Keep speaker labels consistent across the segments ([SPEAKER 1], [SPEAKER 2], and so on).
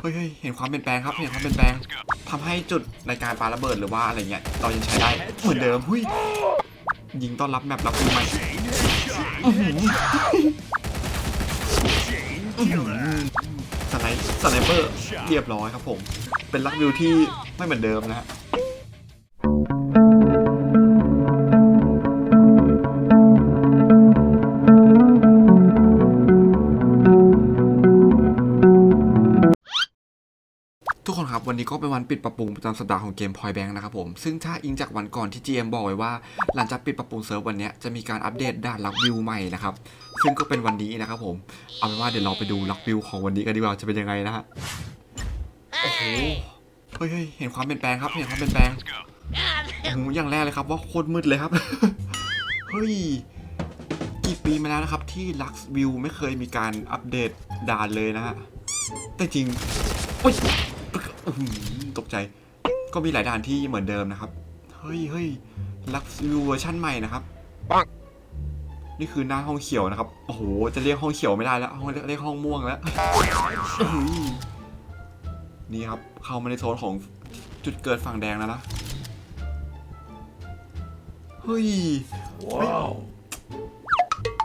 [SPEAKER 1] เฮ้ยเห็นความเปลี่ยนแปลงครับ เห็นความเปลี่ยนแปลงทำให้จุดในการปาระเบิดหรือว่าอะไรเงี้ยเรายังใช้ได้เหมือนเดิมหุ้ยยิงต้อนรับแมปรับมือใหม่อื้อสไนป์สไนเปอร์เรียบร้อยครับผม เป็นลักวิวที่ไม่เหมือนเดิมนะ วันนี้ก็เป็นวันปิดปรับปรุงประจำสัปดาห์ของเกม Point Bank นะครับผม ซึ่งถ้าอิงจากวันก่อนที่ GM บอกไว้ว่า หลังจากปิดปรับปรุงเซิร์ฟวันนี้จะมีการอัปเดตด่านลักวิวใหม่นะครับ ซึ่งก็เป็นวันนี้นะครับผม เอาเป็นว่าเดี๋ยวเราไปดูลักวิวของวันนี้กันดีกว่าจะเป็นยังไงนะฮะ โอ้โห เฮ้ยเห็นความเปลี่ยนแปลงครับ เห็นความเปลี่ยนแปลง โอ้โห อย่างแรกเลยครับว่าโคตรมืดเลยครับ เฮ้ย กี่ปีมาแล้วนะครับที่ลักวิวไม่เคยมีการอัปเดตด่านเลยนะฮะ แต่จริงโอ้ย ตกใจ ก็มีหลายด่านที่เหมือนเดิมนะครับ เฮ้ยเฮ้ยลักวิวเวอร์ชั่นใหม่นะครับ
[SPEAKER 2] ปัง
[SPEAKER 1] นี่คือหน้าห้องเขียวนะครับ โอ้โห จะเรียกห้องเขียวไม่ได้แล้วห้องเรียกห้องม่วงแล้วเฮ้ยนี่ครับ เข้ามาในโซนของจุดเกิดฝั่งแดงแล้วนะ เฮ้ย
[SPEAKER 2] Wow.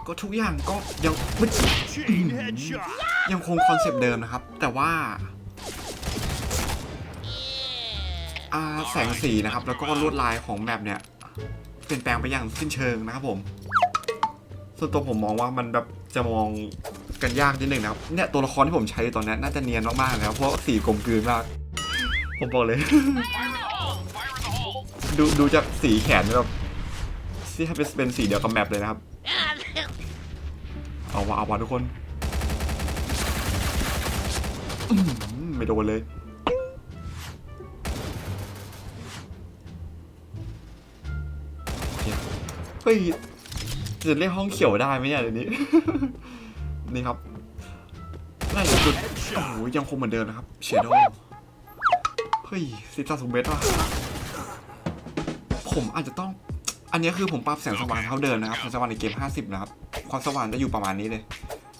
[SPEAKER 1] ก็ทุกอย่างก็ยังไม่
[SPEAKER 2] Chain headshot.
[SPEAKER 1] ยังคงคอนเซปต์เดิมนะครับ แต่ว่า แสงสีนะครับ แล้วก็ลวดลายของแมปเนี่ยเปลี่ยนแปลงไปอย่างสิ้นเชิงนะครับผมส่วนตัวผมมองว่ามันแบบจะมองกันยากนิดหนึ่งนะครับเนี่ยตัวละครที่ผมใช้ตอนนี้น่าจะเนียนมากๆนะครับเพราะสีกลมกลืนมากผมบอกเลย ดูดูจากสีแขนแบบที่ให้เป็นสีเดียวกับแมปเลยนะครับ เอาวะเอาวะทุกคน ไม่โดนเลย เฮ้ยจะเรียกห้องเขียวได้ไหมเนี่ยเดี๋ยวนี้ นี่ครับไล่จุดโอ้โหยังคงเหมือนเดิมนะครับเชโดเฮ้ยสิบสามสิบเมตรว่ะผมอาจจะต้อง อันนี้คือผมปรับแสงสว่างเท่าเดิมนะครับแสงสว่างในเกม 50 นะครับ ความสว่างจะอยู่ประมาณนี้เลย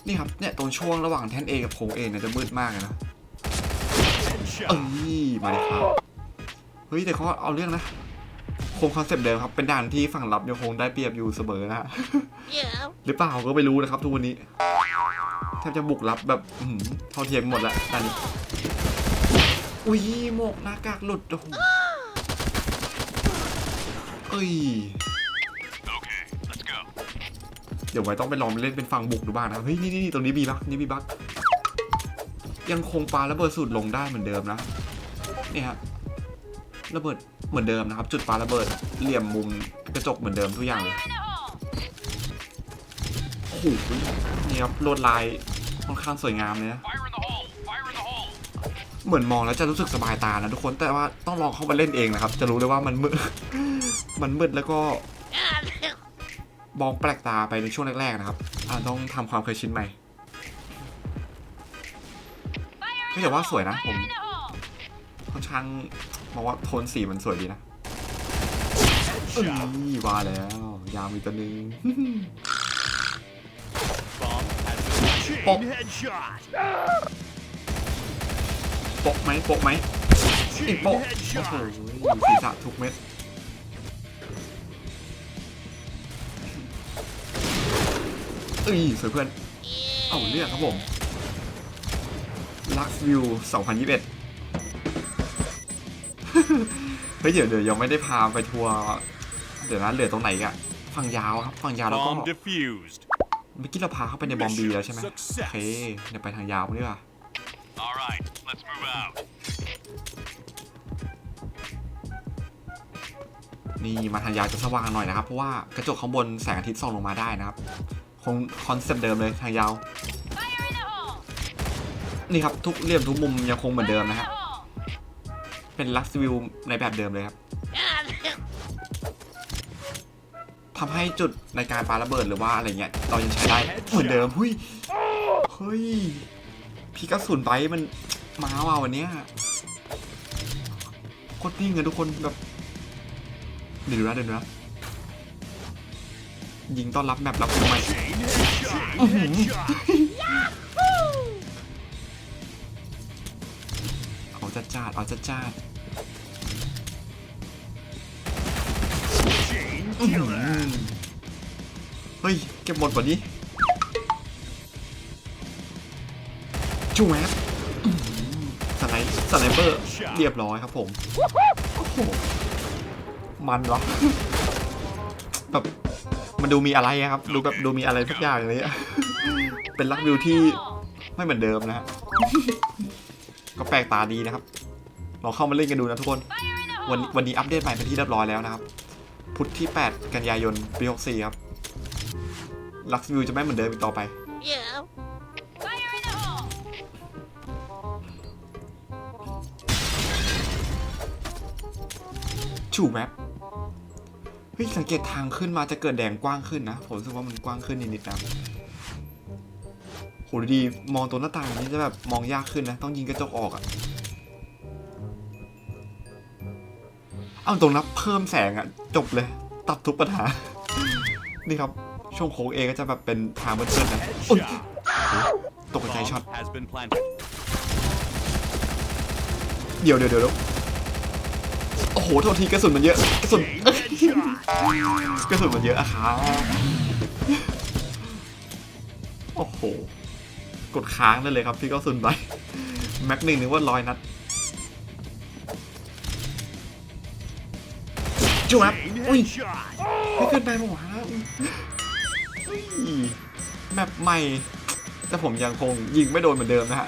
[SPEAKER 1] นี่ครับ เนี่ยตรงช่วงระหว่างแท่น A กับโค้ง A เนี่ยจะมืดมากเลยนะ เอ้ย มาเลยครับ เฮ้ย แต่เขาเอาเรื่องนะ งคอนเซปต์เดิมครับ เป็นด่านที่ฝั่งรับยังคงได้เปรียบอยู่เสมอนะ
[SPEAKER 3] Yeah.
[SPEAKER 1] หรือเปล่าก็ไม่รู้นะครับทุกวันนี้แทบจะบุกรับแบบอื้อหือเท่าเทียมหมดแล้วด่านนี้ อุ้ยหมวกหน้ากากหลุดโอ้โหเอ้ย
[SPEAKER 2] Okay, let's go.
[SPEAKER 1] เดี๋ยวไว้ต้องไปลองเล่นเป็นฝั่งบุกดูบ้างนะ เฮ้ยนี่นี่ตรงนี้มีบักนี่มีบักยังคงปาระเบิดสูตรลงได้เหมือนเดิมนะนี่ครับระเบิด เหมือนเดิมนะครับ จุดปาระเบิด เหลี่ยมมุมกระจกเหมือนเดิมทุกอย่างเลยโอ้โหนี่ครับลวดลายค่อนข้างสวยงามเลยนะเหมือนมองแล้วจะรู้สึกสบายตานะทุกคนแต่ว่าต้องลองเข้ามาเล่นเองนะครับ จะรู้เลยว่ามันมืดมันมืดแล้วก็มองแปลกตาไปในช่วงแรกๆนะครับต้องทำความเคยชินใหม่ไม่แต่ว่าสวยนะผมค่อนข้าง มองว่าโทนสีมันสวยดีนะเอ้ย
[SPEAKER 2] Headshot.
[SPEAKER 1] ว่าแล้ว ยาวมีกตัวนึง
[SPEAKER 2] Bomb has been
[SPEAKER 1] Pop.
[SPEAKER 2] chain headshot.
[SPEAKER 1] โปะไหมปะไหมอีกปะโอ้โหศีรษะทุกเม็ดเอ้ยสวยเพื่อน เอาเรื่องครับผม Lux View 2021 เฮ้ยเดี๋ยวเดี๋ยวยังไม่ได้พาไปทัวร์เดี๋ยวนะเหลือตรงไหนอีกอะฝั่งยาวครับฝั่งยาวแล้วก็
[SPEAKER 2] Bomb defused.
[SPEAKER 1] เมื่อกี้เราพาเข้าไปในบอมบีแล้วใช่ไหม
[SPEAKER 2] Success
[SPEAKER 1] โอเคเดี๋ยวไปทางยาวดีกว่า
[SPEAKER 2] All right, let's move out.
[SPEAKER 1] นี่มาทางยาวจะสว่างหน่อยนะครับเพราะว่ากระจกข้างบนแสงอาทิตย์ส่องลงมาได้นะครับคงคอนเซปต์เดิมเลยทางยาวนี่ครับทุกเหลี่ยมทุกมุมยังคงเหมือนเดิมนะฮะ เป็นลักซ์วิวในแบบเดิมเลยครับทำให้จุดในการปาระเบิดหรือว่าอะไรเงี้ยเรายังใช้ได้เหมือนเดิมหุ้ยเฮ้ยพี่กระสุนไปมันมาว่ะวันเนี้ยโคตรนิ่งอะทุกคนแบบเดี๋ยวดูนะเดี๋ยวดูนะยิงต้อนรับแมปรับทำไม จะจาดเอาจะจาดเฮ้ย เก็บหมดวันนี้จูแมปสไนป์สไนเปอร์ เรียบร้อยครับผมโอ้โหมันวะแบบมันดูมีอะไรครับ ดูแบบดูมีอะไรสักอย่างเลยอะเป็นลักวิวที่ไม่เหมือนเดิมนะฮะ ก็แปลกตาดีนะครับลองเข้ามาเล่นกันดูนะทุกคนวันวันนี้อัปเดตใหม่เป็นที่เรียบร้อยแล้วนะครับ พุธที่ 8 กันยายนปี64ครับลักวิวจะไม่เหมือนเดิมอีกต่อไป
[SPEAKER 3] Yeah.
[SPEAKER 1] ชูแมปเฮ้ยสังเกตทางขึ้นมาจะเกิดแดงกว้างขึ้นนะ ผมรู้สึกว่ามันกว้างขึ้นนิดๆนะ หดูดีมองตัวหน้าต่างนี้จะแบบมองยากขึ้นนะ ต้องยิงกระจกออกอะเอาตรงนับเพิ่มแสงอะจบเลย ตัดทุกปัญหา นี่ครับ ช่วงโค้งเองก็จะแบบเป็นทางเบิ้ลๆนะโอ๊ย
[SPEAKER 2] Headshot.
[SPEAKER 1] ตกใจช็อตเดี๋ยวเดี๋ยวเดี๋ยวโอ้โหโทษทีกระสุนมันเยอะกระสุนกระสุนมันเยอะอะครับโอ้โห กดค้างได้เลยครับพี่ก็สุนไปแม็กหนึ่งนึกว่าร้อยนัดจุ๊บ
[SPEAKER 2] Chain
[SPEAKER 1] อุ้ย
[SPEAKER 2] headshot.
[SPEAKER 1] ไม่เกินไปหมดฮะอุ้ยแมปใหม่ แต่ผมยังคงยิงไม่โดนเหมือนเดิมนะฮะ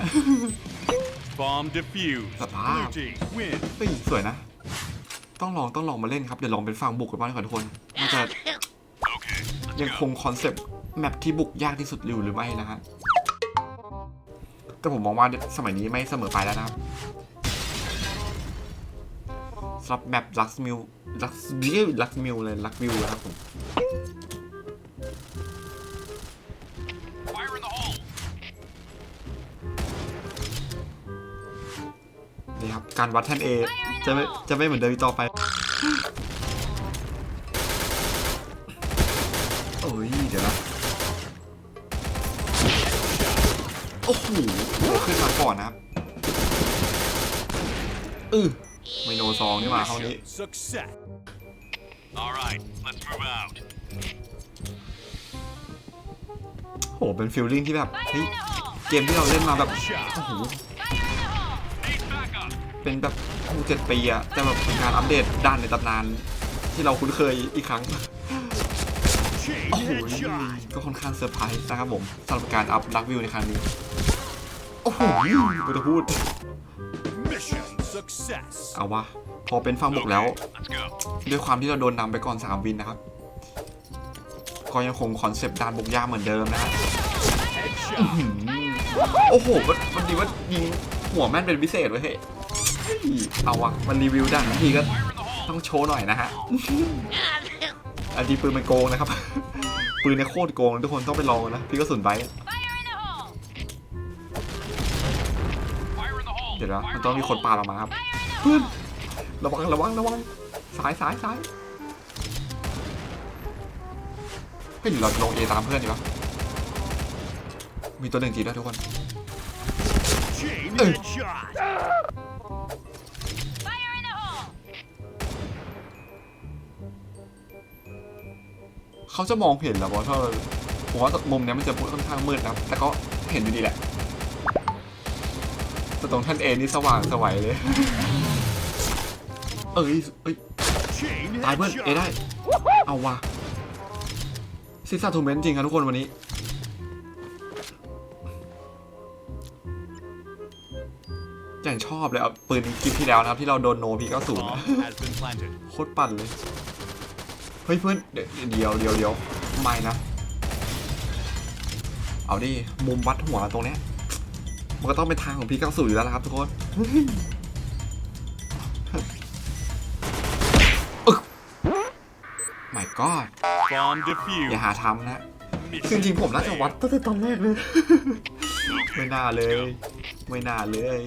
[SPEAKER 2] Bomb defused.
[SPEAKER 1] Papa.
[SPEAKER 2] Blue team win.
[SPEAKER 1] เฮ้ยสวยนะ ต้องลองต้องลองมาเล่นครับ เดี๋ยวลองเป็นฝั่งบุกกันบ้างดีกว่าทุกคนน่าจะ
[SPEAKER 2] Okay. let's
[SPEAKER 1] ยัง
[SPEAKER 2] go.
[SPEAKER 1] คงคอนเซปต์แมปที่บุกยากที่สุดอยู่หรือไม่นะฮะ แต่ผมมองว่าสมัยนี้ไม่เสมอไปแล้วนะครับสำหรับแมปลักซ์มิวลักซ์บิวลักซ์มิวเลยลักวิวนะครับผม
[SPEAKER 2] Fire in the hole.
[SPEAKER 1] นี่ครับการวัดแท่นเอจะไม่จะไม่เหมือนเดิมอีกต่อไป โอ้โหขึ้นมาก่อนนะครับอือไมโนซองนี่มาคราวนี้
[SPEAKER 2] Mission success. All right, let's move out.
[SPEAKER 1] โหเป็นฟิลลิ่งที่แบบเฮ้ยเกมที่เราเล่นมาแบบโอ้โห
[SPEAKER 2] Need backup.
[SPEAKER 1] เป็นแบบหกเจ็ดปีอะแต่แบบเป็นการอัปเดตด้านในตำนานที่เราคุ้นเคยอีกครั้ง
[SPEAKER 2] Chain
[SPEAKER 1] โอ้โห
[SPEAKER 2] headshot.
[SPEAKER 1] ก็ค่อนข้างเซอร์ไพรส์นะครับผมสำหรับการอัพลักวิวในครั้งนี้ โอ้โหไม่ต้องพูด
[SPEAKER 2] Mission success.
[SPEAKER 1] เอาวะ พอเป็นฟังบุกแล้ว
[SPEAKER 2] Let's go.
[SPEAKER 1] ด้วยความที่เราโดนนำไปก่อน 3 วินนะครับ ก็ยังคงคอนเซปต์ด้านบุกย่าเหมือนเดิมนะฮะ
[SPEAKER 2] Headshot.
[SPEAKER 1] อืมโอ้โหมันมันดีว่ายิงหัวแม่นเป็นพิเศษเว้ยเฮ้ยเฮ้ยเอาวะ มันรีวิวด้านทีก็
[SPEAKER 2] Fire in the hole.
[SPEAKER 1] ต้องโชว์หน่อยนะฮะ อันนี้ปืนมันโกงนะครับ ปืนเนี่ยโคตรโกงทุกคนต้องไปลองนะพี่ก็สุนไป
[SPEAKER 3] Fire in the hole!
[SPEAKER 2] Fire in the hole.
[SPEAKER 1] เดี๋ยวนะ
[SPEAKER 2] Fire
[SPEAKER 1] มัน
[SPEAKER 2] in
[SPEAKER 1] ต้อง
[SPEAKER 2] the
[SPEAKER 1] มีคน
[SPEAKER 2] hole.
[SPEAKER 1] ปาเรามาครับเพื่อนระวังระวังระวังซ้ายซ้ายซ้ายเฮ้ยหรือเราจะลงเอตามเพื่อนดีวะมีตัวหนึ่งจีด้วยทุกคน
[SPEAKER 2] Chain
[SPEAKER 1] Uh.
[SPEAKER 2] headshot.
[SPEAKER 1] เขาจะมองเห็นเหรอวะถ้าผมว่ามุมเนี้ยมันจะค่อนข้างมืดนะแต่ก็เห็นอยู่ดีแหละแต่ตรงท่านเอนี่สว่างสวัยเลย เอ้ยเอ้ยตายเพื่อนเอได้ เอาว่ะซิซ่าทูเมนจริงครับทุกคนวันนี้อย่างชอบเลยเอาปืนกิฟที่แล้วนะครับ ที่เราโดนโนพีเก้าศูนย์โคตรปั่นเลย เฮ้ยเพื่อนเดี๋ยวเดี๋ยวเดี๋ยวเดี๋ยวไม่นะ เอาดิมุมวัดหัวตรงเนี้ยมันก็ต้องเป็นทางของพีเก้าศูอยู่แล้วล่ะครับทุกคนเฮ้ยอึก my god
[SPEAKER 2] Bomb
[SPEAKER 1] อย่าหาทำนะคือจริงๆผมน่าจะวัดตั้งแต่ตอนแรกเลยไม่น่าเลย ไม่น่าเลย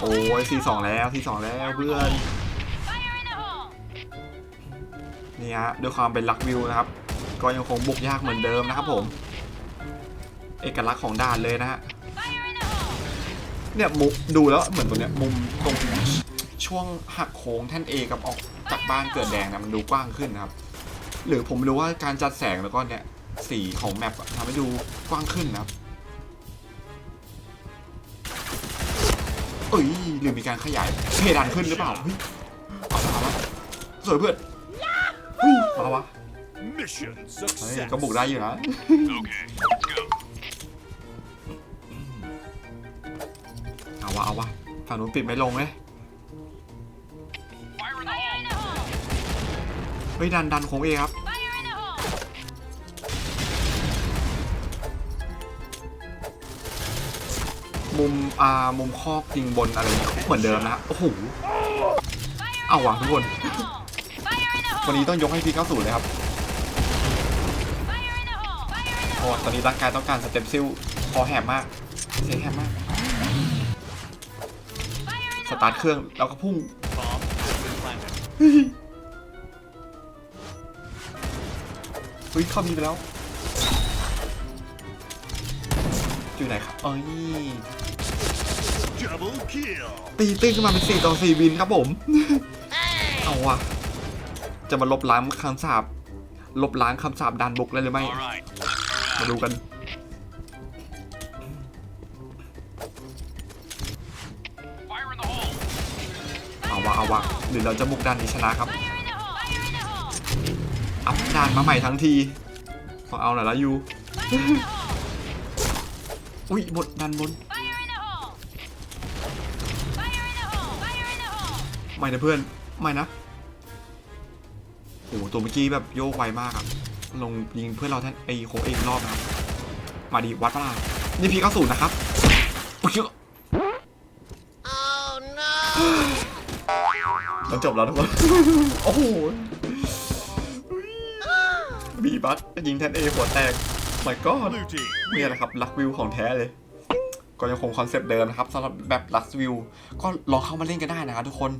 [SPEAKER 1] โอ้ยซีสองแล้วซีสองแล้วเพื่อน นี่ฮะด้วยความเป็นลักวิวนะครับ ก็ยังคงบุกยากเหมือนเดิมนะครับผม เอกลักษณ์ของด่านเลยนะฮะเนี่ยมุดูแล้วเหมือนตัวเนี้ยมุมตรงช่วงหักโค้งแท่น A กับออกจากบ้านเกิดแดงนะมันดูกว้างขึ้นนะครับ หรือผมรู้ว่าการจัดแสงแล้วก็เนี่ยสีของแมปทำให้ดูกว้างขึ้นนะครับเอ้ยหรือมีการขยายเพดานขึ้นหรือเปล่าเฮ้ยเอาละเอาละสวยเพื่อน เฮ้ยมาวะ
[SPEAKER 2] Mission
[SPEAKER 1] เฮ้ย
[SPEAKER 2] success.
[SPEAKER 1] ก็บุกได้อยู่นะ
[SPEAKER 2] Okay, let's go.
[SPEAKER 1] เอาวะเอาวะฝั่งนู้นปิดไม่ลงเลย
[SPEAKER 2] Fire in the
[SPEAKER 3] Fire in
[SPEAKER 2] hole.
[SPEAKER 3] the hole!
[SPEAKER 1] เฮ้ยดันดันโค้งเอครับ
[SPEAKER 3] Fire in the hole!
[SPEAKER 1] มุมอ่ามุมคอกยิงบนอะไรเงี้ยเหมือนเดิมนะโอ้โห
[SPEAKER 3] Fire
[SPEAKER 1] เอาวะทุกคน
[SPEAKER 3] in the hole! Fire in the
[SPEAKER 1] วัน
[SPEAKER 3] hole!
[SPEAKER 1] นี้ต้องยกให้พี90เลยครับ
[SPEAKER 3] Fire in the hole! Fire in the
[SPEAKER 1] เพราะ
[SPEAKER 3] hole!
[SPEAKER 1] ว่าตอนนี้ร่างกายต้องการสเต็ปซิลคอแหบมากเสียงแหบมาก
[SPEAKER 3] Fire in
[SPEAKER 1] ส
[SPEAKER 3] the
[SPEAKER 1] ตาร์ทเครื่องแล้วก็พุ่ง
[SPEAKER 2] Bomb has been planted.
[SPEAKER 1] เฮ้ยเข้ามีไปแล้ว อยู่ไหนครับเอ้ย
[SPEAKER 2] Double kill.
[SPEAKER 1] ตีตื้นขึ้นมาเป็นสี่ต่อสี่บินครับผม เอาวะ จะมาลบล้างคำสาบลบล้างคำสาบดันบุกเลยหรือไม่
[SPEAKER 2] All right, let's move
[SPEAKER 1] มา
[SPEAKER 2] out.
[SPEAKER 1] ดูกัน
[SPEAKER 2] Fire in the hole.
[SPEAKER 1] เอาวะเอาวะหรือเราจะบุกดันนี้ชนะครับ
[SPEAKER 3] Fire in the hole! Fire in the hole!
[SPEAKER 1] อัพดันมาใหม่ทั้งที ขอเอาหน่อยละยู
[SPEAKER 3] Fire in the hole!
[SPEAKER 1] อุ้ยบดดันบน
[SPEAKER 3] Fire in the hole! Fire in the hole! Fire in the hole!
[SPEAKER 1] ไม่นะเพื่อน ไม่นะ โอ้โหตัวเมื่อกี้แบบโยกไวมากครับ ลงยิงเพื่อนเราแทนไอโคงเองรอบนะครับ มาดีวัดปะล่ะนี่พีเก้าศูนย์นะครับปุ๊บเชื่อมันจบแล้วทุกคน โอ้โหบีบัสยิงแทนเอหัวแตก my god
[SPEAKER 2] Blue team.
[SPEAKER 1] เนี่ยนะครับลักวิวของแท้เลย ก็ยังคงคอนเซปต์เดิมนะครับสำหรับแบบลักวิว ก็ลองเข้ามาเล่นกันได้นะครับทุกคน